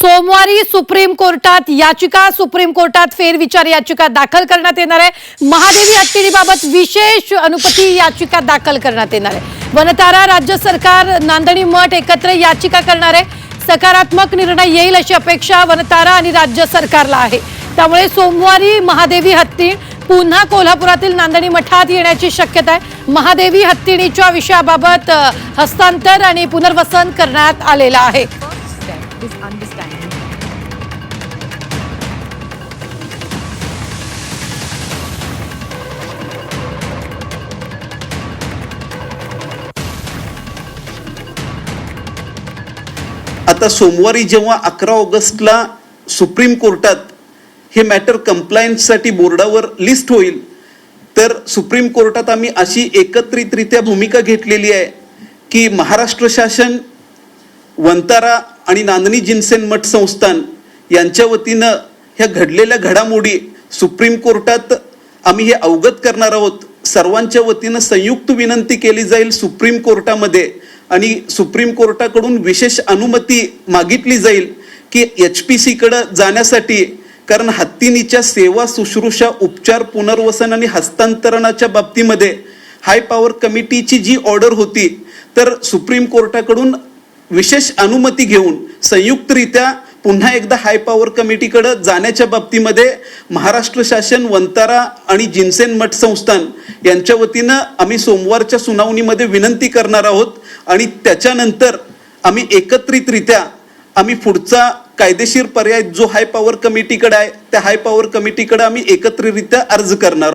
सोमवारी सुप्रीम कोर्टात याचिका सुप्रीम कोर्टात फेरविचार याचिका दाखल करण्यात येणार आहे. महादेवी हत्तीबाबत विशेष अनुपती याचिका दाखल करण्यात येणार आहे. वनतारा राज्य सरकार नांदणी मठ एकत्र याचिका करणार आहे. सकारात्मक निर्णय येईल अशी अपेक्षा वनतारा आणि राज्य सरकारला आहे. त्यामुळे सोमवारी महादेवी हत्ती पुन्हा कोल्हापुरातील नांदणी मठात येण्याची शक्यता आहे. महादेवी हत्तीणीच्या विषयाबाबत हस्तांतर आणि पुनर्वसन करण्यात आलेलं आहे. Is understanding. आता सोमवारी जेव्हा अकरा ऑगस्टला सुप्रीम कोर्टात हे मॅटर कंप्लायन्ससाठी बोर्डावर लिस्ट होईल तर सुप्रीम कोर्टात आम्ही अशी एकत्रितरित्या भूमिका घेतलेली आहे की महाराष्ट्र शासन वंतारा आणि नांदणी जिन्सेन मठ संस्थान यांच्या वतीनं ह्या घडलेल्या घडामोडी सुप्रीम कोर्टात आम्ही हे अवगत करणार आहोत. सर्वांच्या वतीनं संयुक्त विनंती केली जाईल सुप्रीम कोर्टामध्ये आणि सुप्रीम कोर्टाकडून विशेष अनुमती मागितली जाईल की एच पी सीकडं जाण्यासाठी कारण हत्तीनीच्या सेवा शुश्रूषा उपचार पुनर्वसन आणि हस्तांतरणाच्या बाबतीमध्ये हाय पॉवर कमिटीची जी ऑर्डर होती तर सुप्रीम कोर्टाकडून विशेष अनुमती घेऊन संयुक्तरित्या पुन्हा एकदा हाय पॉवर कमिटीकडं जाण्याच्या बाबतीमध्ये महाराष्ट्र शासन वंतारा आणि जिन्सेन मठ संस्थान यांच्या वतीनं आम्ही सोमवारच्या सुनावणीमध्ये विनंती करणार आहोत आणि त्याच्यानंतर आम्ही एकत्रितरित्या आम्ही पुढचा कायदेशीर पर्याय जो हाय पॉवर कमिटीकडे आहे त्या हाय पॉवर कमिटीकडे आम्ही एकत्रितरित्या अर्ज करणार